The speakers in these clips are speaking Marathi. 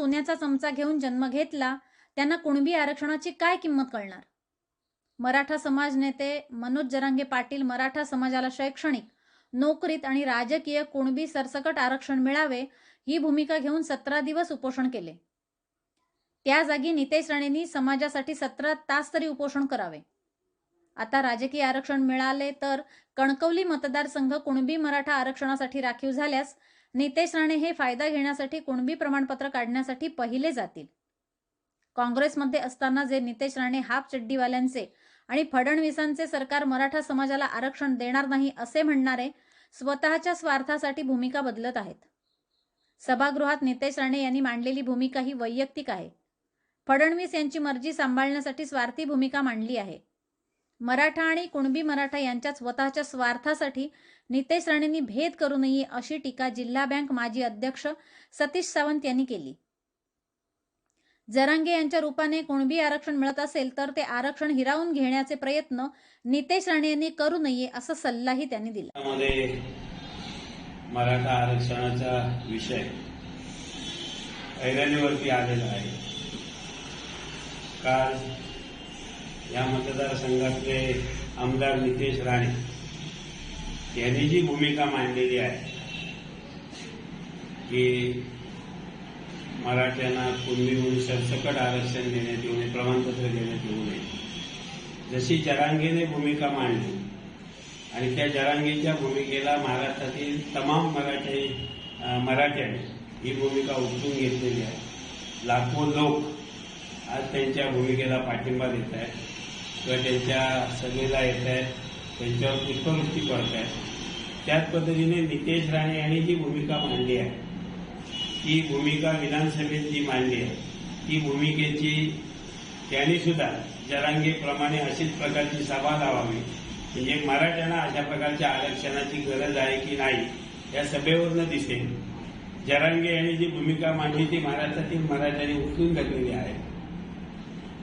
सोन्याचा चमचा घेऊन जन्म घेतला त्यांना कुणबी आरक्षणाची काय किंमत कळणार? मराठा समाज नेते मनोज जरांगे पाटील मराठा समाजाला शैक्षणिक नोकरीत आणि राजकीय कुणबी सरसकट आरक्षण मिळावे ही भूमिका घेऊन सतरा दिवस उपोषण केले. त्या जागी नितेश राणेंनी समाजासाठी सतरा तास तरी उपोषण करावे. आता राजकीय आरक्षण मिळाले तर कणकवली मतदारसंघ कुणबी मराठा आरक्षणासाठी राखीव झाल्यास नितेश राणे हे फायदा घेण्यासाठी कुणबी प्रमाणपत्र काढण्यासाठी पहिले जातील? काँग्रेसमध्ये असताना जे नितेश राणे हाफ चड्डीवाल्यांचे आणि फडणवीसांचे सरकार मराठा समाजाला आरक्षण देणार नाही असे म्हणणारे स्वतःच्या स्वार्थासाठी भूमिका बदलत आहेत. सभागृहात नितेश राणे यांनी मांडलेली भूमिका ही वैयक्तिक आहे. फडणवीस यांची मर्जी सांभाळण्यासाठी स्वार्थी भूमिका मांडली आहे. मराठा आणि कुणबी मराठा यांच्या स्वतःच्या स्वार्थासाठी नितेश राणेंनी भेद करू नये अशी टीका जिल्हा बँक माजी अध्यक्ष सतीश सावंत यांनी केली. जरांगे यांच्या रूपाने कुणबी आरक्षण मिळत असेल तर ते आरक्षण हिरावून घेण्याचे प्रयत्न नितेश राणे यांनी करू नये असा सल्लाही त्यांनी दिला. मराठा आरक्षणाचा विषय ऐरणीवरती आलेला आहे. काल या मतदारसंघातले आमदार नितेश राणे यांनी जी भूमिका मांडलेली आहे की मराठ्यांना कुणबीहून सरसकट आरक्षण देण्यात येऊ नये प्रमाणपत्र देण्यात येऊ नये. जशी जरांगेने भूमिका मांडली आणि त्या जरांगीच्या भूमिकेला महाराष्ट्रातील तमाम मराठी मराठ्यांनी ही भूमिका उचलून घेतलेली आहे. लाखो लोक आज त्यांच्या भूमिकेला पाठिंबा देत आहेत. किंवा त्यांच्या सभेला येत आहेत त्यांच्यावर पुष्पवृष्टी करत आहेत. त्याच पद्धतीने नितेश राणे यांनी जी भूमिका मांडली आहे ती भूमिका विधानसभेत जी मांडली आहे ती भूमिकेची त्यांनी सुद्धा जरांगेप्रमाणे अशीच प्रकारची सभा लावावी. म्हणजे मराठ्यांना अशा प्रकारच्या आरक्षणाची गरज आहे की नाही या सभेवरनं दिसेल. जरांगे यांनी जी भूमिका मांडली ती महाराष्ट्रातील मराठ्यांनी उचलून घेतलेली आहे.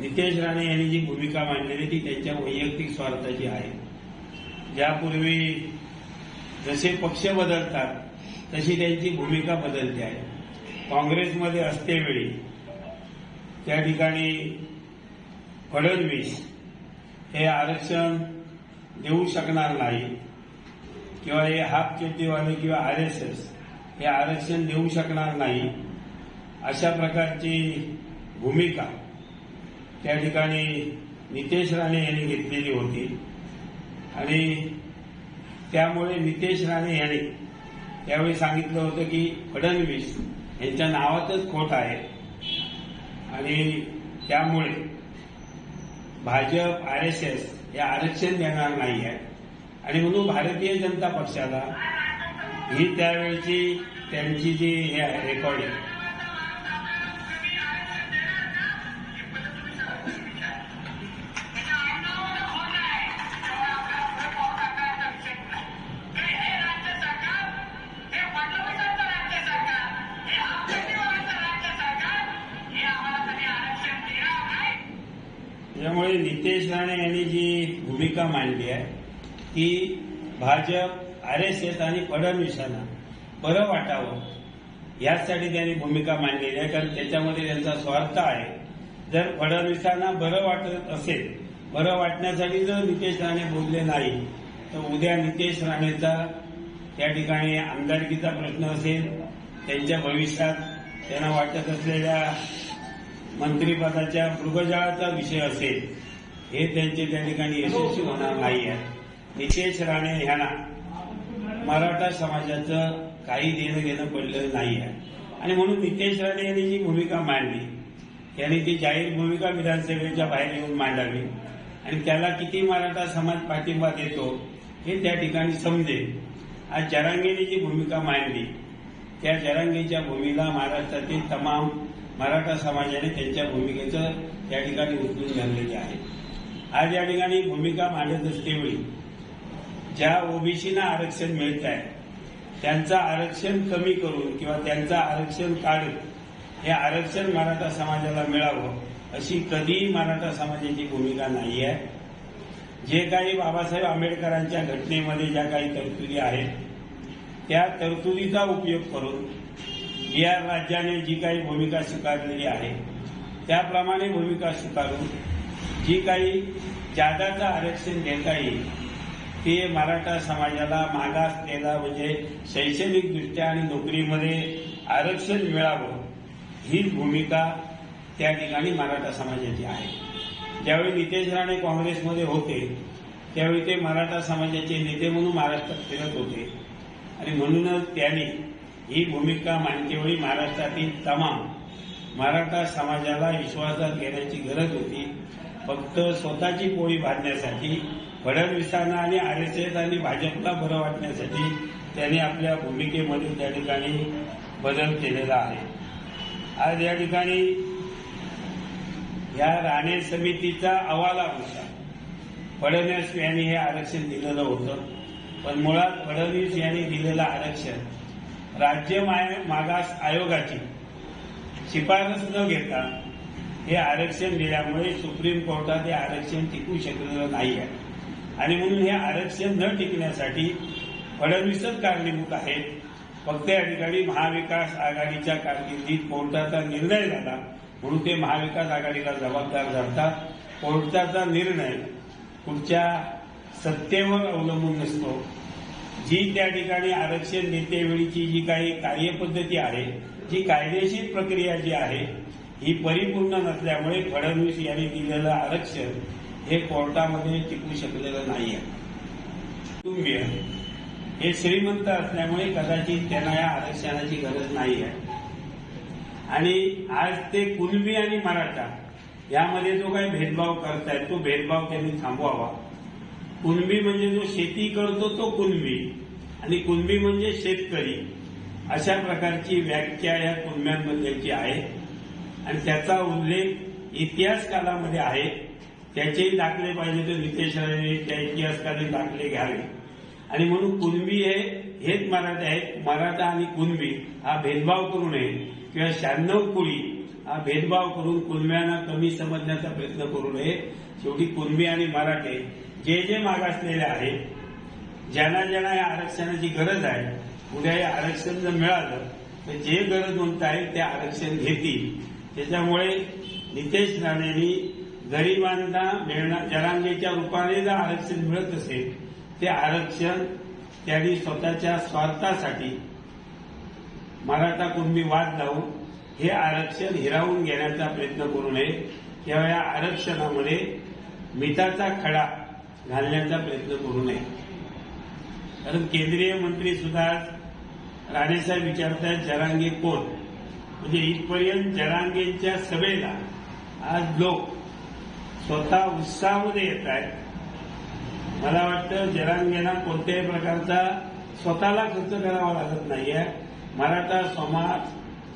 नितेश राणे यांनी जी भूमिका मांडलेली ती त्यांच्या वैयक्तिक स्वार्थाची आहे. ज्यापूर्वी जसे पक्ष बदलतात तशी त्यांची भूमिका बदलते आहे. काँग्रेसमध्ये असतेवेळी त्या ठिकाणी फडणवीस हे आरक्षण देऊ शकणार नाही किंवा हे हाफ चेट्टीवाले किंवा आर एस एस हे आरक्षण देऊ शकणार नाही अशा प्रकारची भूमिका त्या ठिकाणी नितेश राणे यांनी घेतलेली होती. आणि त्यामुळे नितेश राणे यांनी त्यावेळी सांगितलं होतं की फडणवीस यांच्या नावातच खोट आहे. आणि त्यामुळे भाजप आर एस एस हे आरक्षण देणार नाही आहे. आणि म्हणून भारतीय जनता पक्षाला ही त्यावेळची त्यांची जी हे आहे रेकॉर्डिंग भूमिका मांडली आहे. की भाजप आर एस एस आणि फडणवीसांना बरं वाटावं यासाठी त्यांनी भूमिका मांडलेली आहे. कारण त्याच्यामध्ये त्यांचा स्वार्थ आहे. जर फडणवीसांना बरं वाटत असेल बरं वाटण्यासाठी जर नितेश राणे बोलले नाही तर उद्या नितेश राणेचा त्या ठिकाणी आमदारकीचा प्रश्न असेल. त्यांच्या भविष्यात त्यांना वाटत असलेल्या मंत्रिपदाच्या मृगजाळाचा विषय असेल. हे त्यांचे त्या ठिकाणी यशस्वी होणार नाही आहे. नितेश राणे ह्यांना मराठा समाजाचं काही देणं घेणं पडलेलं नाही आहे. आणि म्हणून नितेश राणे यांनी जी भूमिका मांडली त्यांनी ती जाहीर भूमिका विधानसभेच्या बाहेर येऊन मांडावी. आणि त्याला किती मराठा समाज पाठिंबा देतो हे त्या ठिकाणी समजेल आज जरांगेने जी भूमिका मांडली त्या जरांगेच्या भूमीला महाराष्ट्रातील तमाम मराठा समाजाने त्यांच्या भूमिकेचं त्या ठिकाणी उचलून धरलेले आहे. आज या ठिकाणी भूमिका मांडत असतेवेळी ज्या ओबीसीना आरक्षण मिळत आहे त्यांचं आरक्षण कमी करून किंवा त्यांचं आरक्षण काढून हे आरक्षण मराठा समाजाला मिळावं अशी कधीही मराठा समाजाची भूमिका नाही आहे जे काही बाबासाहेब आंबेडकरांच्या घटनेमध्ये ज्या काही तरतुदी आहेत त्या तरतुदीचा उपयोग करून बिहार राज्याने जी काही भूमिका स्वीकारलेली आहे त्याप्रमाणे भूमिका स्वीकारून जी काही जादाचं आरक्षण देता येईल ते मराठा समाजाला मागासलेला म्हणजे शैक्षणिकदृष्ट्या आणि नोकरीमध्ये आरक्षण मिळावं ही भूमिका त्या ठिकाणी मराठा समाजाची आहे. ज्यावेळी नितेश राणे काँग्रेसमध्ये होते त्यावेळी ते मराठा समाजाचे नेते म्हणून महाराष्ट्रात फिरत होते. आणि म्हणूनच त्यांनी ही भूमिका मानतेवेळी महाराष्ट्रातील तमाम मराठा समाजाला विश्वासात घेण्याची गरज होती. फक्त स्वतःची पोळी बांधण्यासाठी फडणवीसांना आणि आर एस एस आणि भाजपला बरं वाटण्यासाठी त्यांनी आपल्या भूमिकेमध्ये त्या ठिकाणी बदल केलेला आहे. आज या ठिकाणी या राणे समितीचा अहवालानुसार फडणवीस यांनी हे आरक्षण दिलेलं होतं. पण मुळात फडणवीस यांनी दिलेलं आरक्षण राज्य माय- मागास आयोगाची शिफारस न घेता हे आरक्षण दिल्यामुळे सुप्रीम कोर्टात हे आरक्षण टिकू शकलेलं नाही आहे. आणि म्हणून हे आरक्षण न टिकण्यासाठी फडणवीसच कारणीभूत आहेत. फक्त या ठिकाणी महाविकास आघाडीच्या कारकिर्दीत कोर्टाचा निर्णय झाला म्हणून ते महाविकास आघाडीला जबाबदार धरतात. कोर्टाचा निर्णय पुढच्या सत्तेवर अवलंबून नसतो. जी त्या ठिकाणी आरक्षण देतेवेळीची जी काही कार्यपद्धती आहे जी कायदेशीर प्रक्रिया जी आहे ही परिपूर्ण नसल्यामुळे फडणवीस यांनी दिलेलं आरक्षण हे कोर्टामध्ये टिकू शकलेलं नाही आहे कुटुंबीय हे श्रीमंत असल्यामुळे कदाचित त्यांना या आरक्षणाची गरज नाही आहे आणि आज ते कुणबी आणि मराठा यामध्ये जो काही भेदभाव करतायत तो भेदभाव त्यांनी थांबवावा. कुणबी म्हणजे जो शेती करतो तो कुणबी. आणि कुणबी म्हणजे शेतकरी. अशा प्रकारची व्याख्या या कुणब्यांबद्दलची आहे. आणि त्याचा उल्लेख इतिहास कालामध्ये आहे. त्याचेही दाखले पाहिजे तर नितेश राणे त्या इतिहासकाने दाखले घ्यावे. आणि म्हणून कुणबी हे हेच मराठे आहेत. मराठा आणि कुणबी हा भेदभाव करू नये किंवा शहाण्णव कुळी हा भेदभाव करून कुणब्यांना कमी समजण्याचा प्रयत्न करू नये. शेवटी कुणबी आणि मराठे जे जे मागासलेले आहेत ज्यांना ज्यांना या आरक्षणाची गरज आहे उद्या हे आरक्षण जर मिळालं तर जे गरज म्हणत आहेत ते आरक्षण घेतील. त्याच्यामुळे नितेश राणेंनी गरिबांना मिळणार जरांगेच्या रूपाने जर आरक्षण मिळत असेल ते आरक्षण त्यांनी स्वतःच्या स्वार्थासाठी मराठा कुंभी वाद लावून हे आरक्षण हिरावून घेण्याचा प्रयत्न करू नये. किंवा या आरक्षणामध्ये मिठाचा खडा घालण्याचा प्रयत्न करू नये. कारण केंद्रीय मंत्री सुद्धा राणेसाहेब विचारतायत जरांगे कोण? म्हणजे इथपर्यंत जरांगेंच्या सभेला आज लोक स्वतः उत्साहामध्ये येत आहेत. मला वाटतं जरांगेंना कोणत्याही प्रकारचा स्वतःला खर्च करावा लागत नाहीये. मराठा समाज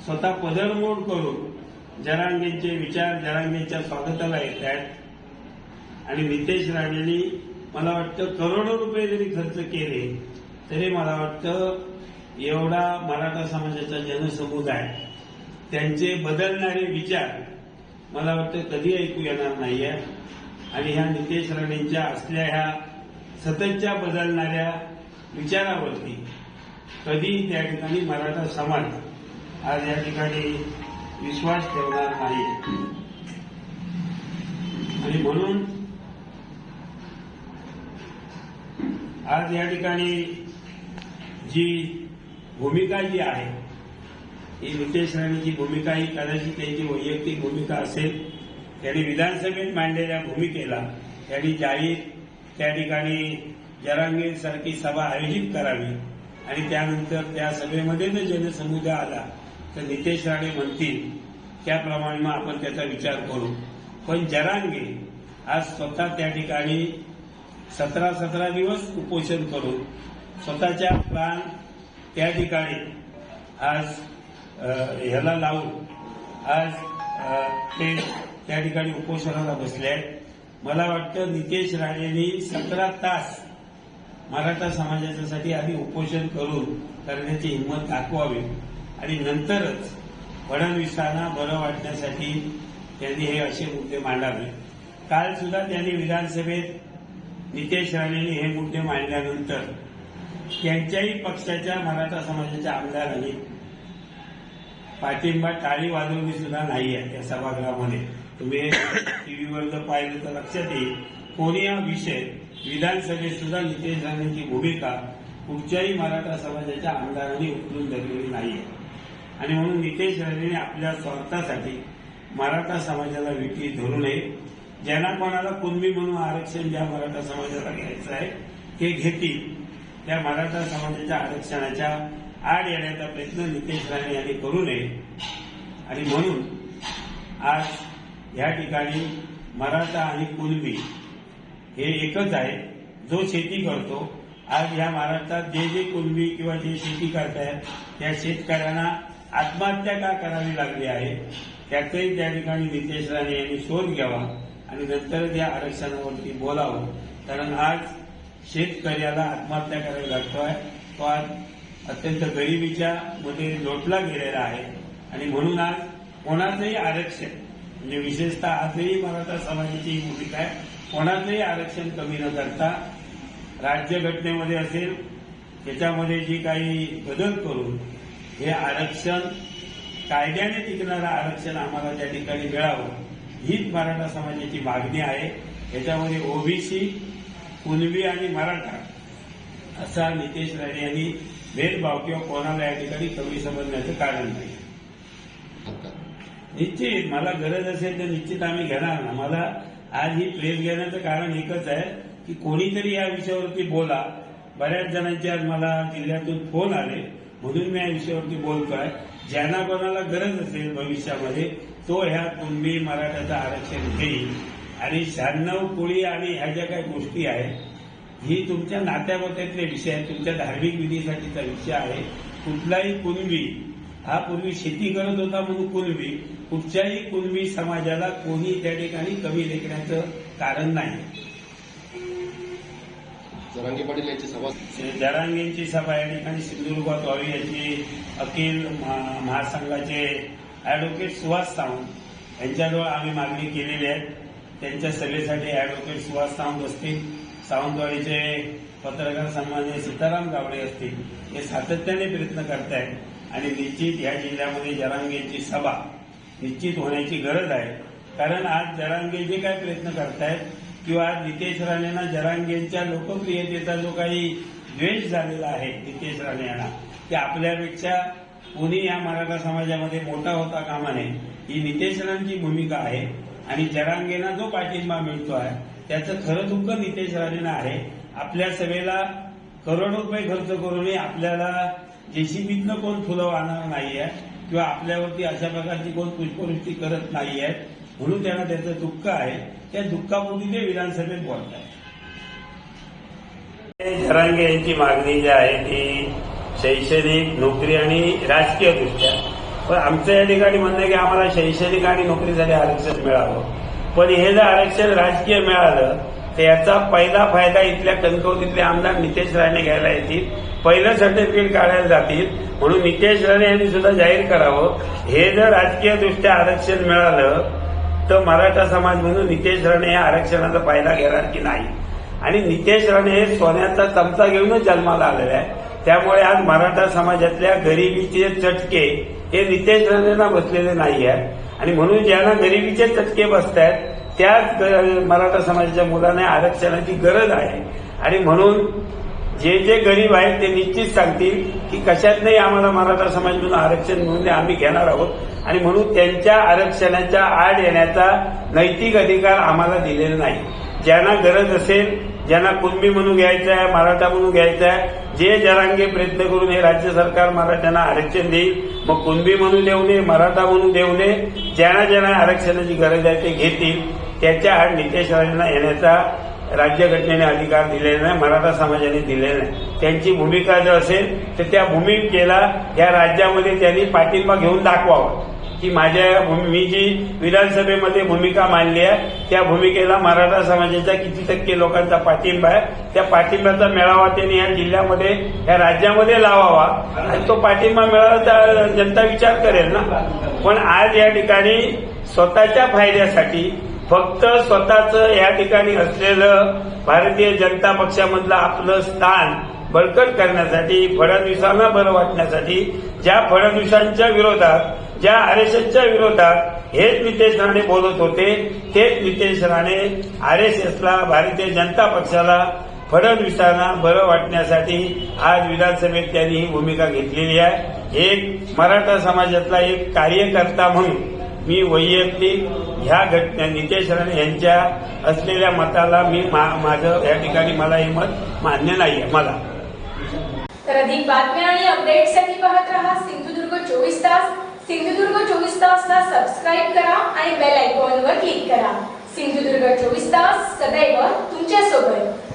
स्वतः पदरमोड करून जरांगेंचे विचार जरांगेंच्या स्वागताला येत आहेत. आणि नितेश राणेंनी मला वाटतं करोडो रुपये जरी खर्च केले तरी मला वाटतं एवढा मराठा समाजाचा जनसमुदाय त्यांचे बदलणारे विचार मला वाटतं कधी ऐकू येणार नाहीये. आणि ह्या नितेश राणेंच्या असल्या ह्या सततच्या बदलणाऱ्या विचारावरती कधी त्या ठिकाणी मराठा समाज आज या ठिकाणी विश्वास ठेवणार नाही आणि म्हणून आज या ठिकाणी जी भूमिका जी आहे ही नितेश राणेची भूमिका ही कदाचित त्यांची वैयक्तिक भूमिका असेल त्यांनी विधानसभेत मांडलेल्या भूमिकेला त्यांनी जाहीर त्या ठिकाणी जरांगेसारखी सभा आयोजित करावी आणि त्यानंतर त्या सभेमध्ये जर जनसमुदाय आला तर नितेश राणे म्हणतील त्याप्रमाणे मग आपण त्याचा विचार करू. पण जरांगे आज स्वतः त्या ठिकाणी सतरा सतरा दिवस उपोषण करून स्वतःच्या प्राण त्या ठिकाणी आज ह्याला लावून आज ते त्या ठिकाणी उपोषणाला बसले आहेत. मला वाटतं नितेश राणेंनी सतरा तास मराठा समाजाच्यासाठी आधी उपोषण करून करण्याची हिंमत दाखवावी. आणि नंतरच फडणवीसांना बरं वाटण्यासाठी त्यांनी हे असे मुद्दे मांडावे. काल सुद्धा त्यांनी विधानसभेत नितेश राणेंनी हे मुद्दे मांडल्यानंतर त्यांच्याही पक्षाच्या मराठा समाजाच्या आमदारांनी पाठिंबा टाळी वाजवली सुद्धा नाही आहे त्या सभागृहामध्ये. तुम्ही टीव्हीवर जर पाहिलं तर लक्षात येईल कोणी हा विषय विधानसभेत सुद्धा नितेश राणेंची भूमिका कुठच्याही मराठा समाजाच्या आमदारांनी उचलून धरलेली नाहीये. आणि म्हणून नितेश राणेने आपल्या स्वार्थासाठी मराठा समाजाला विटी धरू नये. ज्यांना कोणाला कुणबी म्हणून आरक्षण ज्या मराठा समाजाला घ्यायचं आहे ते घेतील. त्या मराठा समाजाच्या आरक्षणाच्या आड येण्याचा प्रयत्न नितेश राणे यांनी करू नये. आणि म्हणून आज या ठिकाणी मराठा आणि कुणबी हे एकच आहे. जो शेती करतो आज या महाराष्ट्रात जे जे कुणबी किंवा जे शेती करतायत त्या शेतकऱ्यांना आत्महत्या का करावी लागली आहे? त्याचंही त्या ठिकाणी नितेश राणे यांनी शोध घ्यावा आणि नंतर या आरक्षणावरती बोलावं. कारण आज शेतकऱ्याला आत्महत्या करावी लागतोय. तो आज अत्यंत गरिबीच्या मध्ये लोटला गेलेला आहे. आणि म्हणून आज कोणाचंही आरक्षण म्हणजे विशेषतः आजही मराठा समाजाची ही भूमिका आहे कोणाचंही आरक्षण कमी न करता राज्यघटनेमध्ये असेल त्याच्यामध्ये जी काही बदल करून हे आरक्षण कायद्याने टिकणारं आरक्षण आम्हाला त्या ठिकाणी मिळावं हीच मराठा समाजाची मागणी आहे. याच्यामध्ये ओबीसी कुणबी आणि मराठा असा नितेश राणे यांनी भेदभाव किंवा कोणाला या ठिकाणी कमी समजण्याचं कारण नाही. निश्चित मला गरज असेल तर निश्चित आम्ही घेणार ना. मला आज ही प्रेस घेण्याचं कारण एकच आहे की कोणीतरी या विषयावरती बोला. बऱ्याच जणांचे आज मला जिल्ह्यातून फोन आले. म्हणून मी या विषयावरती बोलतोय. ज्यांना कोणाला गरज असेल भविष्यामध्ये तो ह्या कुणबी मराठ्याचं आरक्षण घेईल. आणि शहाण्णव कोळी आणि ह्या ज्या काही गोष्टी आहेत ही तुमच्या नात्यागोत्यातले विषय आहेत तुमच्या धार्मिक विधीसाठीचा विषय आहे. कुठलाही कुणबी हा पूर्वी शेती करत होता म्हणून कुणबी कुठच्याही कुणबी समाजाला कोणी त्या ठिकाणी कमी लेखण्याचं कारण नाही. जरांगे पाटील यांची सभा. जरांगेंची सभा या ठिकाणी सिंधुदुर्गात व्हावी याची अखिल महा- महासंघाचे अॅडव्होकेट सुहास सावंत यांच्याजवळ आम्ही मागणी केलेली आहे. त्यांच्या सभेसाठी अॅडव्होकेट सुहास सावंत असतील. सावंतवाडीचे पत्रकार सन्मान्य सीताराम गावडे असतील हे सातत्याने प्रयत्न करतायत आणि निश्चित या जिल्ह्यामध्ये जरांगेची सभा निश्चित होण्याची गरज आहे. कारण आज जरांगे जे काय प्रयत्न करतायत किंवा आज नितेश राणेंना जरांगेंच्या लोकप्रियतेचा जो काही द्वेष झालेला आहे नितेश राणे यांना ते आपल्यापेक्षा कोणी या मराठा समाजामध्ये मोठा होता कामा नये ही नितेश राणेंची भूमिका आहे. आणि जरांगेंना जो पाठिंबा मिळतो आहे त्याचं खरं दुःख नितेश राणेनं आहे. आपल्या सभेला करोडो रुपये खर्च करूनही आपल्याला जेसीबीतनं कोण फुलं वाहणार नाहीये किंवा आपल्यावरती अशा प्रकारची कोण पुष्पवृष्टी करत नाहीये म्हणून त्यांना त्याचं दुःख आहे. त्या दुःखापोटी ते विधानसभेत बोलत आहेत यांची मागणी जी आहे ती शैक्षणिक नोकरी आणि राजकीय दृष्ट्या पण आमचं या ठिकाणी म्हणणं की आम्हाला शैक्षणिक आणि नोकरीसाठी आरक्षण मिळावं. पण हे जर आरक्षण राजकीय मिळालं तर याचा पहिला फायदा इथल्या कणकवलीतले आमदार नितेश राणे घ्यायला येतील. पहिलं सर्टिफिकेट काढायला जातील. म्हणून नितेश राणे यांनी सुद्धा जाहीर करावं. हे जर राजकीयदृष्ट्या आरक्षण मिळालं तर मराठा समाज म्हणून नितेश राणे या आरक्षणाचा फायदा घेणार की नाही? आणि नितेश राणे हे सोन्याचा चमचा घेऊनच जन्माला आलेला आहे त्यामुळे आज मराठा समाजातल्या गरिबीचे चटके हे नितेश राणेंना बसलेले नाही आहे आणि म्हणून ज्यांना गरिबीचे चटके बसत आहेत त्याच ग- मराठा समाजाच्या मुलांना आरक्षणाची गरज आहे. आणि म्हणून जे जे गरीब आहेत ते निश्चित सांगतील की कशात नाही आम्हाला मराठा समाज म्हणून आरक्षण मिळून आम्ही घेणार आहोत. आणि म्हणून त्यांच्या आरक्षणाच्या आड येण्याचा नैतिक अधिकार आम्हाला दिलेला नाही. ज्यांना गरज असेल ज्यांना कुणबी म्हणून घ्यायचं आहे मराठा म्हणून घ्यायचं आहे जे जरांगे प्रयत्न करून हे राज्य सरकार मराठ्यांना आरक्षण देईल मग कुणबी म्हणून देऊ नये मराठा म्हणून देऊ नये ज्यांना ज्यांना आरक्षणाची गरज आहे ते घेतील. त्याच्या आड नितेश राणेंना येण्याचा राज्यघटनेने अधिकार दिलेला नाही मराठा समाजाने दिलेला नाही. त्यांची भूमिका जर असेल तर त्या भूमिकेला या राज्यामध्ये त्यांनी पाठिंबा घेऊन दाखवावा. की माझ्या मी जी विधानसभेमध्ये भूमिका मांडली आहे त्या भूमिकेला मराठा समाजाचा किती टक्के लोकांचा पाठिंबा आहे त्या पाठिंब्याचा मेळावा त्यांनी या जिल्ह्यामध्ये या राज्यामध्ये लावावा. आणि तो पाठिंबा मिळाला तर जनता विचार करेल ना. पण आज या ठिकाणी स्वतःच्या फायद्यासाठी फक्त स्वतःच या ठिकाणी असलेलं भारतीय जनता पक्षामधलं आपलं स्थान बळकट करण्यासाठी फडणवीसांना बरं वाटण्यासाठी ज्या फडणवीसांच्या विरोधात ज्या आर एस एसच्या विरोधात हेच नितेश राणे बोलत होते तेच नितेश राणे आर एस एसला भारतीय जनता पक्षाला फडणवीसांना बरं वाटण्यासाठी आज विधानसभेत त्यांनी ही भूमिका घेतलेली आहे. एक मराठा समाजातला एक कार्यकर्ता म्हणून मी वैयक्तिक ह्या घटना नितेश राणे यांच्या असलेल्या मताला मी मा- माझं या ठिकाणी मला हे मत मान्य नाही आहे मला. तर अधिक बातम्या आणि अपडेटसाठी पाहत रहा सिंधुदुर्ग चोवीस तास. सिंधुदुर्ग चोवीस तासला सबस्क्राईब करा आणि बेल आयकॉनवर क्लिक करा. सिंधुदुर्ग चोवीस तास सदैव तुमच्यासोबत